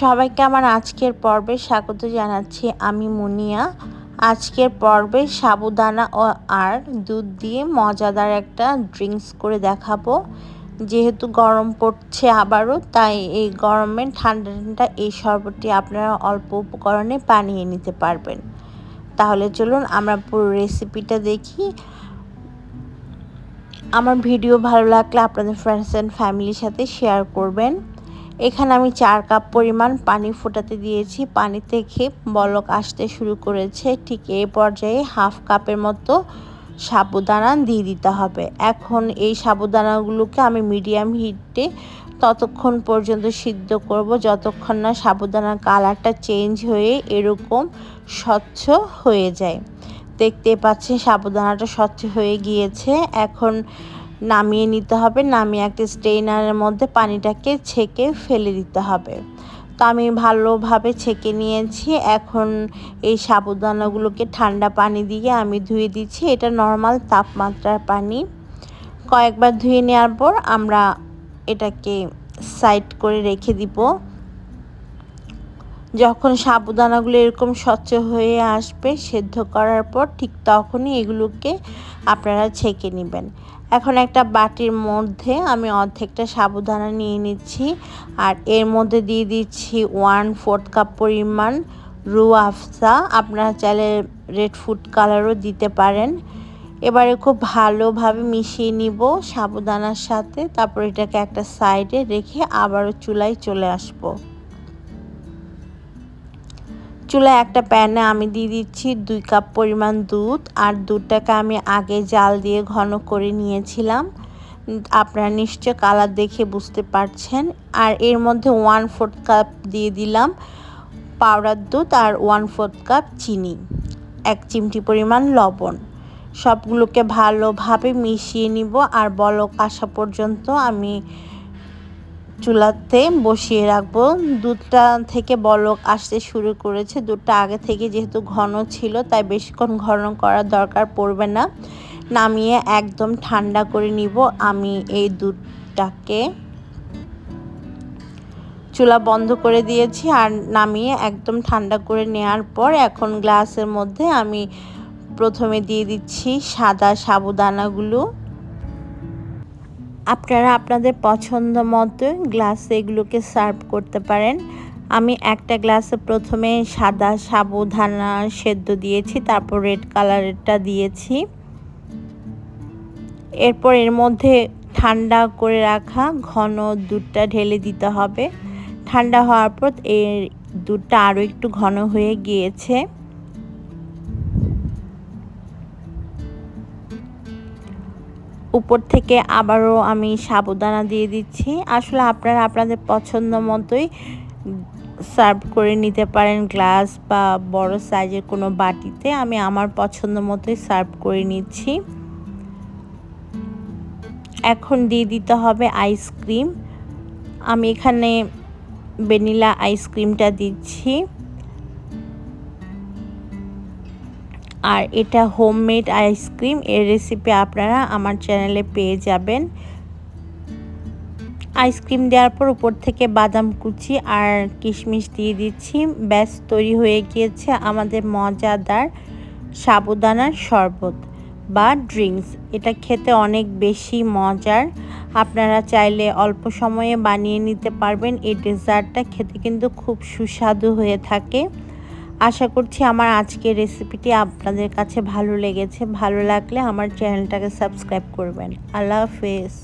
সবাইকে আমার আজকের পর্বে স্বাগত জানাচ্ছি আমি মুনিয়া। আজকের পর্বে সাবুদানা ও আর দুধ দিয়ে মজাদার একটা ড্রিঙ্কস করে দেখাবো। যেহেতু গরম পড়ছে আবারও, তাই এই গরমে ঠান্ডা ঠান্ডা এই শরবতটি আপনারা অল্প উপকরণে বানিয়ে নিতে পারবেন। তাহলে চলুন আমরা পুরো রেসিপিটা দেখি। আমার ভিডিও ভালো লাগলে আপনাদের ফ্রেন্ডস অ্যান্ড ফ্যামিলির সাথে শেয়ার করবেন। এখানে আমি চার কাপ পরিমাণ পানি ফোটাতে দিয়েছি। পানি থেকে বলক আসতে শুরু করেছে। ঠিক এই পর্যায়ে হাফ কাপের মতো সাবুদানা দিয়ে দিতে হবে। এখন এই সাবুদানাগুলোকে আমি মিডিয়াম হিটে ততক্ষণ পর্যন্ত সিদ্ধ করব। যতক্ষণ না সাবুদানার কালারটা চেঞ্জ হয়ে এরকম স্বচ্ছ হয়ে যায়। দেখতে পাচ্ছি সাবুদানাটা স্বচ্ছ হয়ে গিয়েছে। এখন নামিয়ে নিতে হবে। নামিয়ে একটা স্ট্রেনারের মধ্যে পানিটাকে ছেঁকে ফেলে দিতে হবে। তো আমি ভালোভাবে ছেঁকে নিয়েছি। এখন এই সাবুদানাগুলোকে ঠান্ডা পানি দিয়ে আমি ধুয়ে দিচ্ছি। এটা নর্মাল তাপমাত্রার পানি। কয়েকবার ধুয়ে নেওয়ার পর আমরা এটাকে সাইড করে রেখে দিব। যখন সাবুদানাগুলো এরকম স্বচ্ছ হয়ে আসবে, সেদ্ধ করার পর ঠিক তখনই এগুলোকে আপনারা ছেঁকে নেবেন। এখন একটা বাটির মধ্যে আমি অর্ধেকটা সাবুদানা নিয়ে নিচ্ছি আর এর মধ্যে দিয়ে দিচ্ছি ওয়ান ফোর্থ কাপ পরিমাণ রু আফসা আপনারা চাইলে রেড ফুড কালারও দিতে পারেন। এবারে খুব ভালোভাবে মিশিয়ে নিব সাবুদানার সাথে, তারপর এটাকে একটা সাইডে রেখে আবারও চুলায় চলে আসব। চুলায় একটা প্যানে আমি দিয়ে দিচ্ছি দুই কাপ পরিমাণ দুধ আর দুধটাকে আমি আগে জাল দিয়ে ঘন করে নিয়েছিলাম। আপনারা নিশ্চয় কালার দেখে বুঝতে পারছেন। আর এর মধ্যে ওয়ান ফোর্থ কাপ দিয়ে দিলাম পাউডার দুধ আর ওয়ান ফোর্থ কাপ চিনি, এক চিমটি পরিমাণ লবণ। সবগুলোকে ভালোভাবে মিশিয়ে নিব আর বলক আসা পর্যন্ত আমি চুলাতে বসিয়ে রাখব। দুধটা থেকে বলক আসতে শুরু করেছে। দুধটা আগে থেকে যেহেতু ঘন ছিল, তাই বেশিক্ষণ ঘন করার দরকার পড়বে না। নামিয়ে একদম ঠান্ডা করে নিব। আমি এই দুধটাকে চুলা বন্ধ করে দিয়েছি আর নামিয়ে একদম ঠান্ডা করে নেওয়ার পর এখন গ্লাসের মধ্যে আমি প্রথমে দিয়ে দিচ্ছি সাদা সাবুদানাগুলো। আপনারা আপনাদের পছন্দ মতো গ্লাসে এগুলোকে সার্ভ করতে পারেন। আমি একটা গ্লাসে প্রথমে সাদা সাবুদানা সেদ্ধ দিয়েছি, তারপর রেড কালারেরটা দিয়েছি। এরপর এর মধ্যে ঠান্ডা করে রাখা ঘন দুধটা ঢেলে দিতে হবে। ঠান্ডা হওয়ার পর এর দুধটা আরও একটু ঘন হয়ে গিয়েছে। উপর থেকে আবারও আমি সাবুদানা দিয়ে দিচ্ছি। আসলে আপনারা আপনাদের পছন্দ মতোই সার্ভ করে নিতে পারেন গ্লাস বা বড় সাইজের কোনো বাটিতে। আমি আমার পছন্দ মতোই সার্ভ করে নিচ্ছি। এখন দিয়ে দিতে হবে আইসক্রিম আমি এখানে ভ্যানিলা আইসক্রিমটা দিচ্ছি। আর এটা হোমমেড আইসক্রিম এর রেসিপি আপনারা আমার চ্যানেলে পেয়ে যাবেন। আইসক্রিম দেওয়ার পর উপর থেকে বাদাম কুচি আর কিশমিশ দিয়ে দিচ্ছি। ব্যাস, তৈরি হয়ে গিয়েছে আমাদের মজাদার সাবুদানার শরবত বা ড্রিঙ্কস এটা খেতে অনেক বেশি মজার। আপনারা চাইলে অল্প সময়ে বানিয়ে নিতে পারবেন। এই ডেজার্টটা খেতে কিন্তু খুব সুস্বাদু হয়ে থাকে। আশা করছি আমার আজকের রেসিপিটি আপনাদের কাছে ভালো লেগেছে। ভালো লাগলে আমার চ্যানেলটাকে সাবস্ক্রাইব করবেন। আল্লাহ হাফেজ।